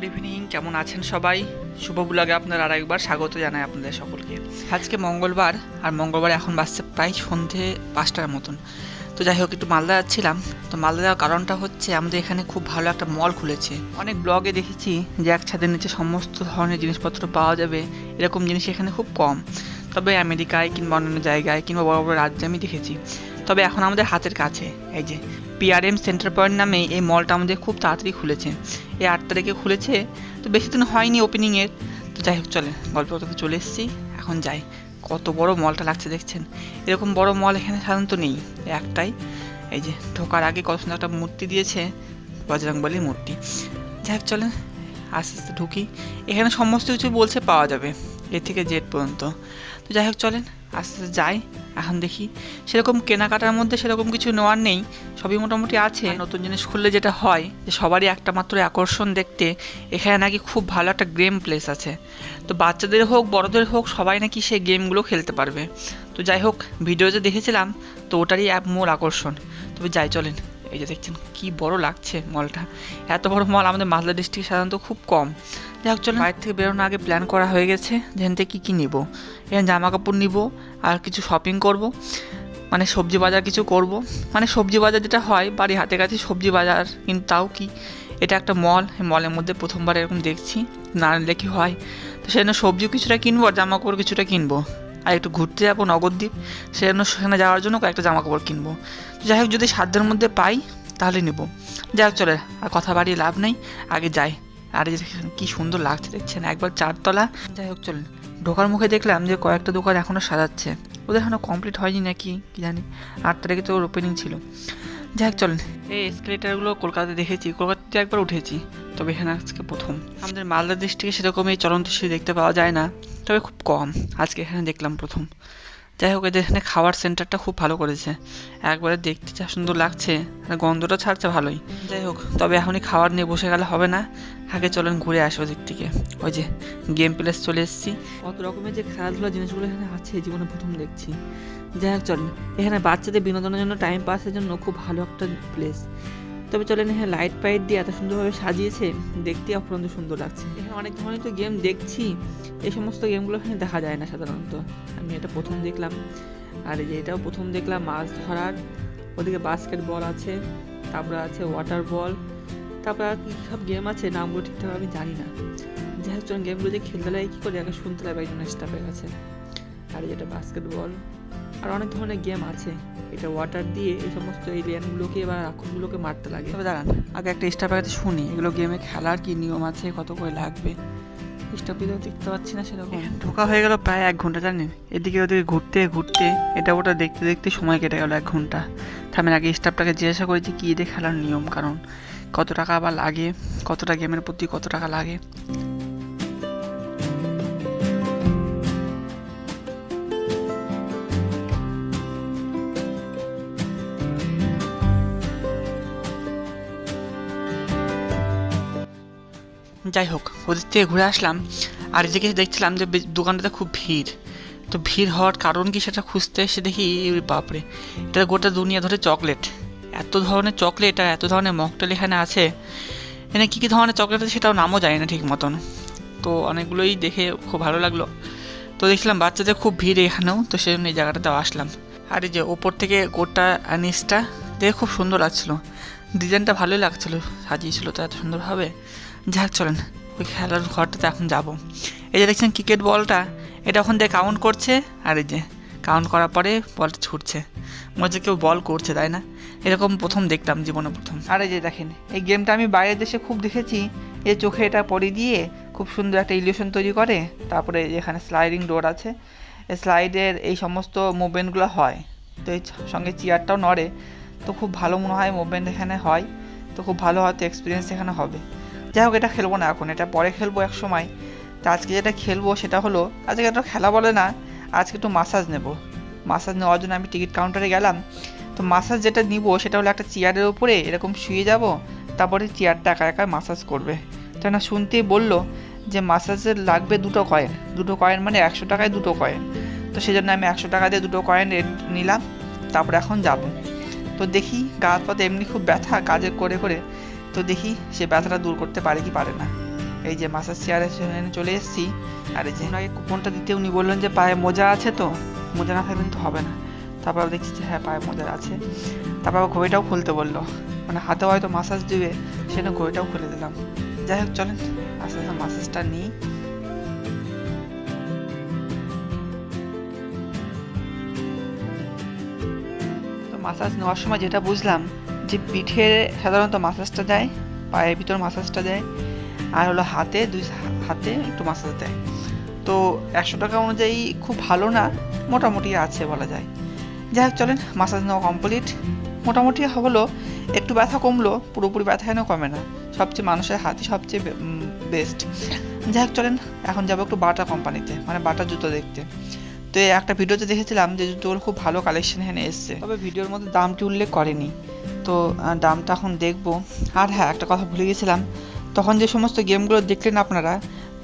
Good evening কেমন আছেন সবাই? শুভ ব্লগে আপনার আর একবার স্বাগত জানাই আপনাদের সকলকে। আজকে মঙ্গলবার, আর মঙ্গলবার এখন বাসছে প্রায় সন্ধে পাঁচটার মতন। তো যাই হোক, একটু মালদা যাচ্ছিলাম। তো মালদা যাওয়ার কারণটা হচ্ছে, আমাদের এখানে খুব ভালো একটা মল খুলেছে। অনেক ব্লগে দেখেছি যে এক ছাদের নিচে সমস্ত ধরনের জিনিসপত্র পাওয়া যাবে। এরকম জিনিস এখানে খুব কম। তবে আমেরিকায় কিংবা অন্যান্য জায়গায় কিংবা বড় বড় রাজ্যে আমি দেখেছি। তবে এখন আমাদের হাতের কাছে, এই যে পিআরএম সেন্টার পয়েন্ট নামে এই মলটা আমাদের খুব তাড়াতাড়ি খুলেছে। এই আট তারিখে খুলেছে, তো বেশি দিন হয়নি ওপেনিংয়ের তো যাই হোক চলে গল্প করতে চলে এসেছি। এখন যাই, কত বড় মলটা লাগছে দেখছেন। এরকম বড় মল এখানে সাধারণত নেই, একটাই। এই যে, ঢোকার আগে কত সুন্দর একটা মূর্তি দিয়েছে, বজরংবলীর মূর্তি। যাই হোক, চলেন, আস্তে আস্তে ঢুকি। এখানে সমস্ত কিছু বলছে পাওয়া যাবে, এ থেকে জেড পর্যন্ত। তো যাই হোক, চলেন আস্তে আস্তে যাই, এখন দেখি। সেরকম কেনাকাটার মধ্যে সেরকম কিছু নেওয়ার নেই, সবই মোটামুটি আছে। নতুন জিনিস খুললে যেটা হয়, যে সবারই একটা মাত্র আকর্ষণ দেখতে, এখানে নাকি খুব ভালো একটা গেম প্লেস আছে। তো বাচ্চাদের হোক, বড়দের হোক, সবাই নাকি সেই গেমগুলো খেলতে পারবে। তো যাই হোক ভিডিওতে দেখেছিলাম, তো ওটারই অ্যাপ মোর আকর্ষণ। তবে যাই, চলেন। এই যে দেখছেন কি বড় লাগছে মলটা। এত বড় মল আমাদের মালদা ডিস্ট্রিক্ট সাধারণত খুব কম। যাই হোক চলেন। বাইরে থেকে বেরোনোর আগে প্ল্যান করা হয়ে গেছে যেখান থেকে কী কী নিব। এখানে জামা কাপড় নিব, আর কিছু শপিং করব মানে সবজি বাজার কিছু করব। মানে সবজি বাজার যেটা হয় বাড়ি হাতে কাছে সবজি বাজার, কিন্তু তাও কি? এটা একটা মল মলের মধ্যে প্রথমবার এরকম দেখছি, না নিলে কি হয়? তো সেজন্য সবজিও কিছুটা কিনবো আর জামা কাপড় কিছুটা কিনবো। আর একটু ঘুরতে যাব নগরদ্বীপ সেজন্য সেখানে যাওয়ার জন্য কয়েকটা জামা কাপড় কিনবো। যাই হোক, যদি সাধ্যের মধ্যে পাই, তাহলে নেব। যাই হোক, চলে, আর কথা বাড়িয়ে লাভ নেই, আগে যাই। আর কি সুন্দর লাগছে, দেখছেন? একবার চারতলা। যাই হোক চলেন ঢোকার মুখে দেখলাম যে কয়েকটা দোকান এখনও সাজাচ্ছে। ওদের এখনও কমপ্লিট হয়নি নাকি, কি জানি? আট তারিখে তো ওপেনিং ছিল। যাই হোক চলেন এই এসকেলেটারগুলো কলকাতায় দেখেছি। কলকাতাতে একবার উঠেছি। তবে এখানে আজকে প্রথম। আমাদের মালদা ডিস্ট্রিক্টে সেরকম এই চলন্ত সিঁড়ি দেখতে পাওয়া যায় না, তবে খুব কম। আজকে এখানে দেখলাম প্রথম। যাই হোক, এদের এখানে খাওয়ার সেন্টারটা খুব ভালো করেছে। একবারে দেখতে যা সুন্দর লাগছে, আর গন্ধটা ছাড়ছে ভালোই। যাই হোক, তবে এখনই খাবার নিয়ে বসে গেলে হবে না। আগে চলেন ঘুরে আসি ওদিক থেকে। ওই যে গেম প্লেস চলে এসেছি। কত রকমের যে খেলাধুলা জিনিসগুলো এখানে আছে জীবনে প্রথম দেখছি। যাই হোক, চলেন। এখানে বাচ্চাদের বিনোদনের জন্য টাইম পাসের জন্য খুব ভালো একটা প্লেস তবে চলেন এখানে লাইট পাইট দিয়ে এত সুন্দরভাবে সাজিয়েছে। দেখতে অপরন্ত সুন্দর লাগছে। এখানে অনেক ধরনের তো গেম দেখছি। এই সমস্ত গেমগুলো এখানে দেখা যায় না সাধারণত। আমি এটা প্রথম দেখলাম। আর এই যে এটাও প্রথম দেখলাম, মাছ ধরার। ওদিকে বাস্কেট বল আছে, তারপরে আছে ওয়াটার বল তারপর আর কী সব গেম আছে, নামগুলো ঠিকঠাক আমি জানি না। যাই হোক গেমগুলো যে খেলতে লাগে, কী করে? আগে শুনতে লাগবে একজন স্টাফের কাছে। আর যেটা বাস্কেট বল আর অনেক ধরনের গেম আছে। এটা ওয়াটার দিয়ে এই সমস্ত এলিয়ানগুলোকে বা রাক্ষসগুলোকে মারতে লাগে। তবে দাঁড়ান আগে একটা স্টাফের কাছে শুনি। এগুলো গেমে খেলার কি নিয়ম আছে? কত করে লাগবে? স্টাফিতেও দেখতে পাচ্ছি না সেরকম। ঢোকা হয়ে গেল প্রায় এক ঘণ্টা জানেন? এদিকে ওদিকে ঘুরতে ঘুরতে এটা ওটা দেখতে দেখতে সময় কেটে গেল এক ঘণ্টা। থামেন আগে স্টাফটাকে জিজ্ঞাসা করেছি কী দিয়ে খেলার নিয়ম কারণ কত টাকা বা লাগে? কতটা গেমের প্রতি কত টাকা লাগে? যাই হোক ওদের থেকে ঘুরে আসলাম। আর এদিকে দেখছিলাম যে দোকানটাতে খুব ভিড়। তো ভিড় হওয়ার কারণ কি সেটা খুঁজতে এসে দেখি বাপরে, এটা গোটা দুনিয়া ধরে চকলেট। এত ধরনের চকলেট আর এত ধরনের মকটেল এখানে আছে। এখানে কী কী ধরনের চকলেট আছে সেটাও নামও যায় না ঠিক মতন। তো অনেকগুলোই দেখে খুব ভালো লাগল। তো দেখছিলাম বাচ্চাদের খুব ভিড় এখানেও, তো সেই জন্য এই জায়গাটাতে আসলাম। আর এই যে ওপর থেকে গোটা নিচটা দেখে খুব সুন্দর লাগছিল। ডিজাইনটা ভালোই লাগছিল, সাজিয়েছিল, তো এত সুন্দরভাবে। যাক, চলেন। ওই খেলার ঘরটাতে এখন যাব। এই যে দেখছেন ক্রিকেট বলটা, এটা এখন দিয়ে কাউন্ট করছে, আর এই যে কাউন্ট করার পরে বলটা ছুটছে। মনে কেউ বল করছে, তাই না? এরকম প্রথম দেখলাম জীবনে প্রথম। আর এই যে দেখেন, এই গেমটা আমি বাইরের দেশে খুব দেখেছি, এই চোখে এটা পরে দিয়ে খুব সুন্দর একটা ইলিউশন তৈরি করে, তারপরে এখানে স্লাইডিং ডোর আছে। স্লাইডের এই সমস্ত মুভমেন্টগুলো হয়। তো এই সঙ্গে চেয়ারটাও নড়ে। তো খুব ভালো মনে হয় মুভমেন্ট এখানে হয়। তো খুব ভালো হয়তো এক্সপিরিয়েন্স এখানে হবে। যাই হোক, এটা খেলব না এখন, এটা পরে খেলব এক সময়। তো আজকে যেটা খেলব সেটা হলো, আজকে একটা খেলা বলে না, আজকে একটু মাসাজ নেব। মাসাজ নেওয়ার জন্য আমি টিকিট কাউন্টারে গেলাম। তো মাসাজ যেটা নিব সেটা হলো একটা চেয়ারের উপরে, এরকম শুয়ে যাব, তারপরে চেয়ারটা একা একা মাসাজ করবে। তো না শুনতেই বলল যে মাসাজের লাগবে দুটো কয়েন দুটো কয়েন মানে একশো টাকায় দুটো কয়েন তো সেই জন্য আমি একশো টাকা দিয়ে দুটো কয়েন নিলাম, তারপরে এখন যাব। তো দেখি গা পাতে এমনি খুব ব্যথা কাজে করে করে। তো দেখি সে ব্যথাটা দূর করতে পারে কি পারে না। এই যে মাসাজ চেয়ারে এখানে চলে এসেছি। আর এই যে কুপনটা দিতে উনি বললেন যে পায়ে মোজা আছে তো, মোজা না থাকলে কিন্তু হবে না। তারপর দেখছি যে হ্যাঁ পায়ে মোজা আছে। তারপর ঘড়িটাও খুলতে বলল। মানে হাতে হয়তো মাসাজ দিবে সেটা ঘড়িটাও খুলে দিলাম। যাই হোক, চলেন, আস্তে আস্তে মাসাজটা নিই। তো মাসাজ নেওয়ার সময় যেটা বুঝলাম যে পিঠে সাধারণত মাসাজটা দেয়, পায়ের ভিতর মাসাজটা দেয়, আর হলো হাতে, দুই হাতে একটু মাসাজ দেয়। তো একশো টাকা অনুযায়ী খুব ভালো না, মোটামুটি আছে বলা যায়। যাই হোক, চলেন মাসাজ নেওয়া কমপ্লিট মোটামুটি হলো, একটু ব্যথা কমলো, পুরোপুরি ব্যথা এনে কমে না? সবচেয়ে মানুষের হাতই সবচেয়ে বেস্ট যাই হোক, চলেন, এখন যাব একটু বাটা কোম্পানিতে মানে বাটা জুতো দেখতে। তো একটা ভিডিওতে দেখেছিলাম যে জুতোগুলো খুব ভালো কালেকশন এখানে এসছে। তবে ভিডিওর মধ্যে দামটি উল্লেখ করেনি। তো দামটা এখন দেখব। আর হ্যাঁ একটা কথা ভুলে গেছিলাম। তখন যে সমস্ত গেমগুলো দেখলেন আপনারা,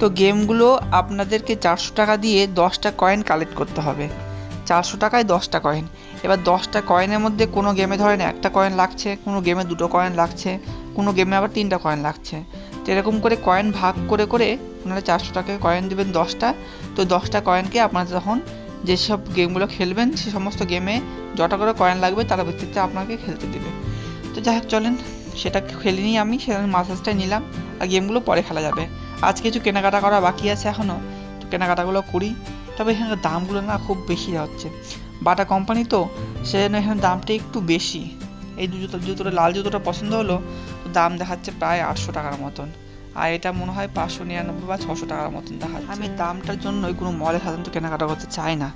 তো গেমগুলো আপনাদেরকে চারশো টাকা দিয়ে দশটা কয়েন কালেক্ট করতে হবে। চারশো টাকায় দশটা কয়েন এবার দশটা কয়েনের মধ্যে কোনো গেমে ধরেন একটা কয়েন লাগছে, কোনো গেমে দুটো কয়েন লাগছে, কোনো গেমে আবার তিনটা কয়েন লাগছে। তো এরকম করে কয়েন ভাগ করে করে আপনারা চারশো টাকায় কয়েন দেবেন দশটা। তো দশটা কয়েনকে আপনারা তখন যেসব গেমগুলো খেলবেন, সে সমস্ত গেমে যটা করে কয়েন লাগবে, তার ভিত্তিতে আপনাকে খেলতে দেবে। তো যাই হোক, চলেন। সেটা খেলে নিই আমি, সেটা মাসাজটাই নিলাম, আর গেমগুলো পরে খেলা যাবে। আজ কিছু কেনাকাটা করা বাকি আছে এখনও তো কেনাকাটাগুলো করি। তবে এখানকার দামগুলো না খুব বেশি হচ্ছে বাটা কোম্পানি তো, সেজন্য এখানে দামটা একটু বেশি। এই জুতো, জুতোটা, লাল জুতোটা পছন্দ হলো, তো দাম দেখাচ্ছে প্রায় আটশো টাকার মতন। আর এটা মনে হয় পাঁচশো নিরানব্বই বা ছশো টাকার মতন দেখাচ্ছে। আমি দামটার জন্যই কোনো মলে সাধারণত কেনাকাটা করতে চাই না।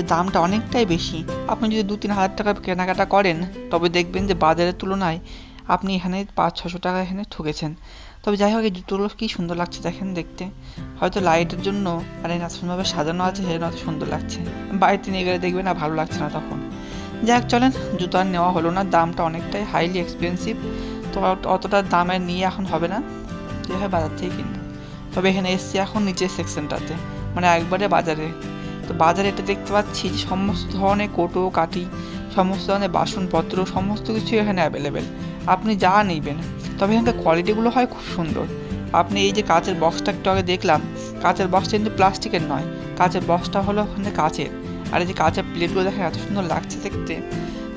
দামটা অনেকটাই বেশি। আপনি যদি দু তিন হাজার টাকা কেনাকাটা করেন, তবে দেখবেন যে বাজারের তুলনায় আপনি এখানে পাঁচ ছশো টাকা এখানে ঠকেছেন। তবে যাই হোক, এই জুতোগুলো কী সুন্দর লাগছে দেখেন দেখতে। হয়তো লাইটের জন্য আর এই নাচনভাবে সাজানো আছে, সেজন্য অত সুন্দর লাগছে। বাড়িতে নিয়ে গেলে দেখবেন না ভালো লাগছে না তখন। যাই হোক, চলেন, জুতো আর নেওয়া হলো না, দামটা অনেকটাই হাইলি এক্সপেন্সিভ তো অতটা দামের নিয়ে এখন হবে না, যে হয় বাজার থেকে কিনবো। তবে এখানে এসছি এখন নিচের সেকশনটাতে মানে একবারে বাজারে। তো বাজারে এটা দেখতে পাচ্ছি সমস্ত ধরনের কোটো কাটি সমস্ত ধরনের বাসনপত্র, সমস্ত কিছু এখানে অ্যাভেলেবেল আপনি যা নেবেন, তবে এখানকার কোয়ালিটিগুলো হয় খুব সুন্দর। আপনি এই যে কাচের বক্সটা একটু আগে দেখলাম, কাচের বক্সটা কিন্তু প্লাস্টিকের নয়, কাঁচের বক্সটা হলো ওখানে কাঁচের। আর এই যে কাঁচের প্লেটগুলো দেখেন এত সুন্দর লাগছে দেখতে।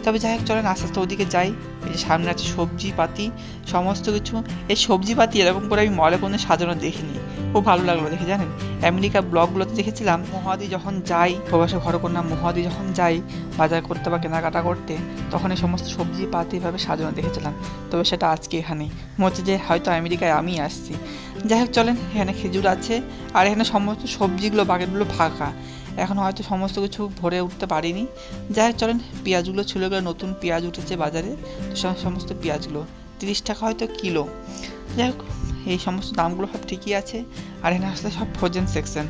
তবে যাই হোক, চলেন আস্তে আস্তে ওদিকে যাই। এই যে সামনে আছে সবজি পাতি সমস্ত কিছু। এই সবজি পাতি এরকম করে আমি মলে কোনো সাজানো দেখিনি। খুব ভালো লাগল দেখে, জানেন? আমেরিকা ব্লগগুলোতে দেখেছিলাম, মহাদি যখন যাই প্রবাসী ঘরকন্যা মহাদি যখন যাই বাজার করতে বা কেনাকাটা করতে, তখন এই সমস্ত সবজি পাতি এভাবে সাজানো দেখেছিলাম। তবে সেটা আজকে এখানেই। মনে হচ্ছে যে হয়তো আমেরিকায় আমি আসছি। যাই হোক, চলেন, এখানে খেজুর আছে, আর এখানে সমস্ত সবজিগুলো, বাকেটগুলো ফাঁকা। এখন হয়তো সমস্ত কিছু ভরে উঠতে পারিনি। যাই হোক, চলেন, পেঁয়াজগুলো ছিল গেলে নতুন পেঁয়াজ উঠেছে বাজারে, তো সমস্ত পেঁয়াজগুলো, তিরিশ টাকা হয়তো কিলো। যাই হোক, এই সমস্ত দামগুলো সব ঠিকই আছে। আর এখানে আসলে সব ফ্রোজেন সেকশন।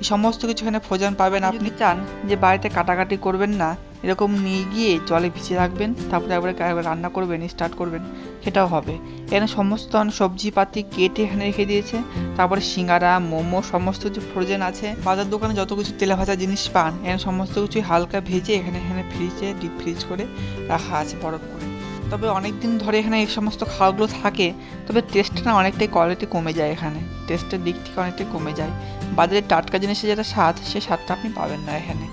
এই সমস্ত কিছু এখানে ফ্রোজেন পাবেন। আপনি চান যে বাড়িতে কাটাকাটি করবেন না এরকম নিয়ে গিয়ে জলে ভিজিয়ে রাখবেন তারপরে একবারে একবার রান্না করবেন স্টার্ট করবেন সেটাও হবে। এখানে সমস্ত সবজি পাতি কেটে এখানে রেখে দিয়েছে। তারপরে সিঙ্গারা মোমো সমস্ত কিছু ফ্রোজেন আছে। বাজার দোকানে যত কিছু তেলে ভাজা জিনিস পান এখানে সমস্ত কিছুই হালকা ভেজে এখানে এখানে ফ্রিজে ডিপ ফ্রিজ করে রাখা আছে বরফ করে। তবে অনেক দিন ধরে এখানে এই সমস্ত খাওয়াগুলো থাকে, তবে টেস্টটা না অনেকটাই কোয়ালিটি কমে যায় এখানে। টেস্টের দিক থেকে অনেকটাই কমে যায়। বাজারে টাটকা জিনিসের যেটা স্বাদ সেই স্বাদটা আপনি পাবেন না এখানে।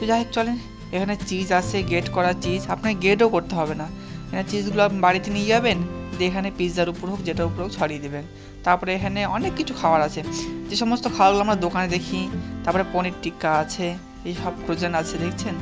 তো যাই হোক, চলেন। এখানে চিজ আছে গেট করা চিজ আপনাকে গেটও করতে হবে না। এখানে চিজগুলো আপনি বাড়িতে নিয়ে যাবেন, দিয়ে এখানে পিৎজার উপর হোক, যেটার উপর হোক ছড়িয়ে দেবেন। তারপরে এখানে অনেক কিছু খাবার আছে। যে সমস্ত খাবারগুলো আমরা দোকানে দেখি, তারপরে পনির টিক্কা আছে, এই সব ফ্রোজেন আছে, দেখছেন?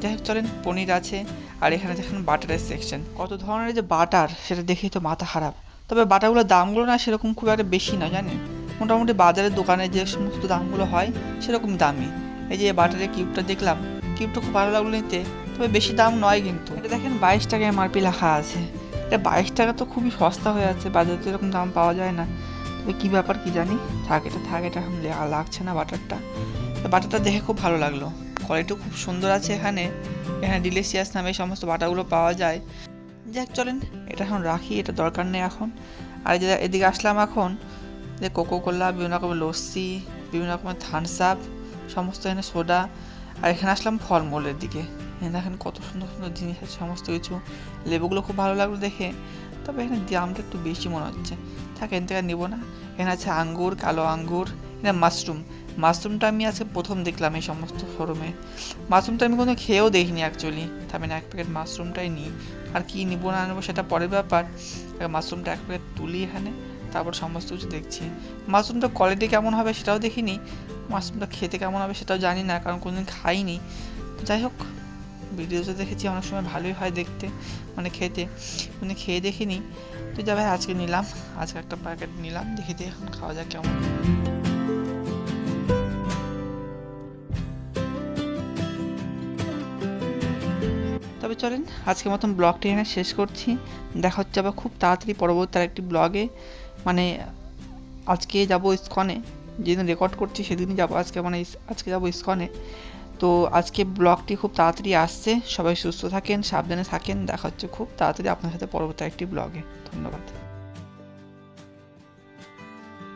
যাই হোক, চলেন, পনির আছে। আর এখানে দেখেন বাটারের সেকশন কত ধরনের যে বাটার সেটা দেখেই তো মাথা খারাপ। তবে বাটারগুলোর দামগুলো না সেরকম খুব একটা বেশি না, জানেন? মোটামুটি বাজারের দোকানে যে সমস্ত দামগুলো হয়, সেরকম দামই। এই যে বাটারের কিউবটা দেখলাম কিউবটা খুব ভালো লাগল নিতে, তবে বেশি দাম নয় কিন্তু। এটা দেখেন বাইশ টাকা এমআরপি লেখা আছে। এটা বাইশ টাকা তো খুবই সস্তা হয়ে আছে, বাজারে তো এরকম দাম পাওয়া যায় না। তবে কী ব্যাপার কী জানি? থাক, এটা থাক, এটা লাগছে না বাটারটা বাটারটা দেখে খুব ভালো লাগল। কোয়ালিটিও খুব সুন্দর আছে এখানে। এখানে ডিলেসিয়াস নামে এই সমস্ত বাটাগুলো পাওয়া যায়। যাক, চলেন, এটা এখন রাখি, এটা দরকার নেই এখন। আর যে এদিকে আসলাম এখন, যে কোকো কোলা বিভিন্ন রকমের লস্যি, বিভিন্ন রকমের থামস আপ সমস্ত এখানে সোডা। আর এখানে আসলাম ফলমূলের দিকে। এখানে দেখেন কত সুন্দর সুন্দর জিনিস আছে, সমস্ত কিছু। লেবুগুলো খুব ভালো লাগল দেখে। তবে এখানে দামটা একটু বেশি মনে হচ্ছে। থাক এখান থেকে নেব না। এখানে আছে আঙ্গুর, কালো আঙ্গুর, এখানে মাশরুম মাশরুমটা আমি আজকে প্রথম দেখলাম এই সমস্ত শোরুমে মাশরুমটা আমি কোনো খেয়েও দেখিনি অ্যাকচুয়ালি না, এক প্যাকেট মাশরুমটাই নিই। আর কি নিবো না নেব সেটা পরের ব্যাপার। মাশরুমটা এক প্যাকেট তুলি এখানে, তারপর সমস্ত কিছু দেখছি। মাশরুমটা কোয়ালিটি কেমন হবে সেটাও দেখিনি। মাশরুমটা খেতে কেমন হবে সেটাও জানি না, কারণ কোনোদিন খাইনি। যাই হোক, ভিডিওতে দেখেছি অনেক সময় ভালোই হয় দেখতে মানে খেতে। মানে খেয়ে দেখিনি। তো যা ভাই, আজকে নিলাম। আজকে একটা প্যাকেট নিলাম, দেখে এখন খাওয়া যাক কেমন চলেন, আজকের মতন ব্লগটি এখানে শেষ করছি। দেখা হচ্ছে আবার খুব তাড়াতাড়ি পরবর্তী আরেকটি ব্লগে। মানে আজকে যাব ইস্কনে। যেদিন রেকর্ড করছি সেদিনই যাব আজকে মানে আজকে যাব ইস্কনে। তো আজকে ব্লগটি খুব তাড়াতাড়ি আসছে। সবাই সুস্থ থাকেন, সাবধানে থাকেন। দেখা হচ্ছে খুব তাড়াতাড়ি আপনার সাথে পরবর্তী একটি ব্লগে। ধন্যবাদ।